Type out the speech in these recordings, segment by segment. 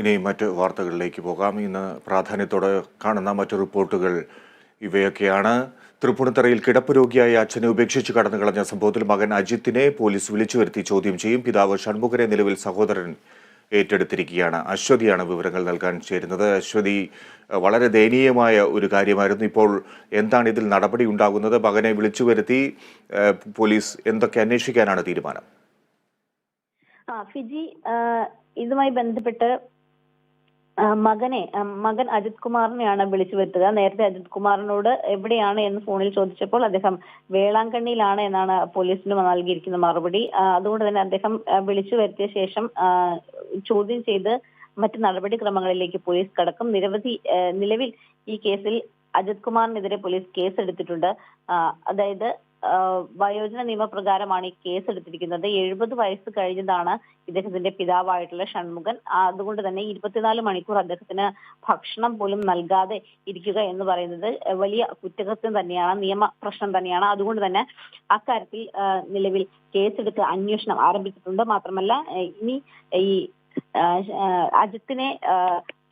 ഇനി മറ്റ് വാർത്തകളിലേക്ക് പോകാം. ഇന്ന് പ്രാധാന്യത്തോടെ കാണുന്ന മറ്റ് റിപ്പോർട്ടുകൾ ഇവയൊക്കെയാണ്. തൃപ്പൂണിത്തറയിൽ കിടപ്പ് രോഗിയായ അച്ഛനെ ഉപേക്ഷിച്ച് കടന്നു കളഞ്ഞ സംഭവത്തിൽ മകൻ അജിത്തിനെ പോലീസ് വിളിച്ചു വരുത്തി ചോദ്യം ചെയ്യും. പിതാവ് ഷൺമുഖനെ നിലവിൽ സഹോദരൻ ഏറ്റെടുത്തിരിക്കുകയാണ്. അശ്വതിയാണ് വിവരങ്ങൾ നൽകാൻ ചേരുന്നത്. അശ്വതി വളരെ ദയനീയമായ ഒരു കാര്യമായിരുന്നു. ഇപ്പോൾ എന്താണ് ഇതിൽ നടപടി ഉണ്ടാകുന്നത്? മകനെ വിളിച്ചു വരുത്തി പോലീസ് എന്തൊക്കെ അന്വേഷിക്കാനാണ് തീരുമാനം? ഫിജി ഇതുമായി ബന്ധപ്പെട്ട് മകനെ മകൻ അജിത് കുമാറിനെയാണ് വിളിച്ചു വരുത്തുക. നേരത്തെ അജിത് കുമാറിനോട് എവിടെയാണ് എന്ന് ഫോണിൽ ചോദിച്ചപ്പോൾ അദ്ദേഹം വേളാങ്കണ്ണിയിലാണ് എന്നാണ് പോലീസിന് നൽകിയിരിക്കുന്ന മറുപടി. അതുകൊണ്ട് തന്നെ അദ്ദേഹം വിളിച്ചു വരുത്തിയ ശേഷം ചോദ്യം ചെയ്ത് മറ്റ് നടപടിക്രമങ്ങളിലേക്ക് പോലീസ് കടക്കും. നിരവധി നിലവിൽ ഈ കേസിൽ അജിത് കുമാറിനെതിരെ പോലീസ് കേസെടുത്തിട്ടുണ്ട്. അതായത് വയോജന നിയമപ്രകാരമാണ് ഈ കേസ് എടുത്തിരിക്കുന്നത് എഴുപത് വയസ്സ് കഴിഞ്ഞതാണ് ഇദ്ദേഹത്തിന്റെ പിതാവായിട്ടുള്ള ഷൺമുഖൻ. അതുകൊണ്ട് തന്നെ ഇരുപത്തിനാല് മണിക്കൂർ അദ്ദേഹത്തിന് ഭക്ഷണം പോലും നൽകാതെ ഇരിക്കുക എന്ന് പറയുന്നത് വലിയ കുറ്റകൃത്യം തന്നെയാണ് നിയമ പ്രശ്നം തന്നെയാണ്. അതുകൊണ്ട് തന്നെ അക്കാര്യത്തിൽ നിലവിൽ കേസെടുത്ത് അന്വേഷണം ആരംഭിച്ചിട്ടുണ്ട്. മാത്രമല്ല ഇനി ഈ അജിത്തിനെ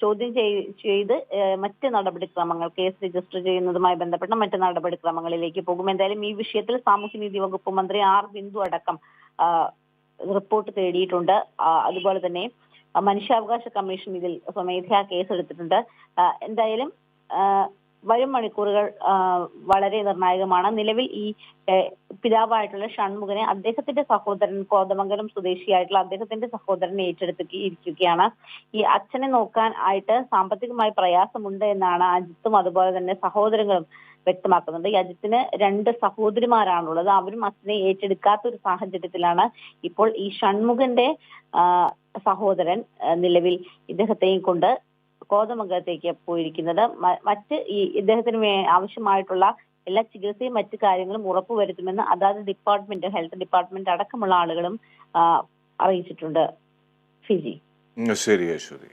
ചോദ്യം ചെയ്- ചെയ്ത് മറ്റ് നടപടിക്രമങ്ങൾ കേസ് രജിസ്റ്റർ ചെയ്യുന്നതുമായി ബന്ധപ്പെട്ട മറ്റ് നടപടിക്രമങ്ങളിലേക്ക് പോകും. എന്തായാലും ഈ വിഷയത്തിൽ സാമൂഹ്യനീതി വകുപ്പ് മന്ത്രി ആർ ബിന്ദു അടക്കം റിപ്പോർട്ട് തേടിയിട്ടുണ്ട്. അതുപോലെ തന്നെ മനുഷ്യാവകാശ കമ്മീഷൻ ഇതിൽ സ്വമേധയാ കേസെടുത്തിട്ടുണ്ട്. എന്തായാലും വരും മണിക്കൂറുകൾ വളരെ നിർണായകമാണ്. നിലവിൽ ഈ പിതാവായിട്ടുള്ള ഷൺമുഖനെ അദ്ദേഹത്തിന്റെ സഹോദരൻ കോതമംഗലം സ്വദേശിയായിട്ടുള്ള അദ്ദേഹത്തിന്റെ സഹോദരൻ ഏറ്റെടുത്തിരിക്കുകയാണ്. ഈ അച്ഛനെ നോക്കാൻ ആയിട്ട് സാമ്പത്തികമായി പ്രയാസമുണ്ട് എന്നാണ് അജിത്തും അതുപോലെ തന്നെ സഹോദരങ്ങളും വ്യക്തമാക്കുന്നുണ്ട് ഈ അജിത്തിന് രണ്ട് സഹോദരിമാരാണുള്ളത്. അവരും അച്ഛനെ ഏറ്റെടുക്കാത്ത ഒരു സാഹചര്യത്തിലാണ് ഇപ്പോൾ ഈ ഷൺമുഖന്റെ സഹോദരൻ നിലവിൽ ഇദ്ദേഹത്തെയും കൊണ്ട് കോതമംഗലത്തേക്ക് പോയിരിക്കുന്നത്. മറ്റ് ഈ ഇദ്ദേഹത്തിന് ആവശ്യമായിട്ടുള്ള എല്ലാ ചികിത്സയും മറ്റു കാര്യങ്ങളും ഉറപ്പുവരുത്തുമെന്ന് അതാത് ഡിപ്പാർട്ട്മെന്റ് ഹെൽത്ത് ഡിപ്പാർട്ട്മെന്റ് അടക്കമുള്ള ആളുകളും അറിയിച്ചിട്ടുണ്ട്. ഫിജി. ശരി അശ്വതി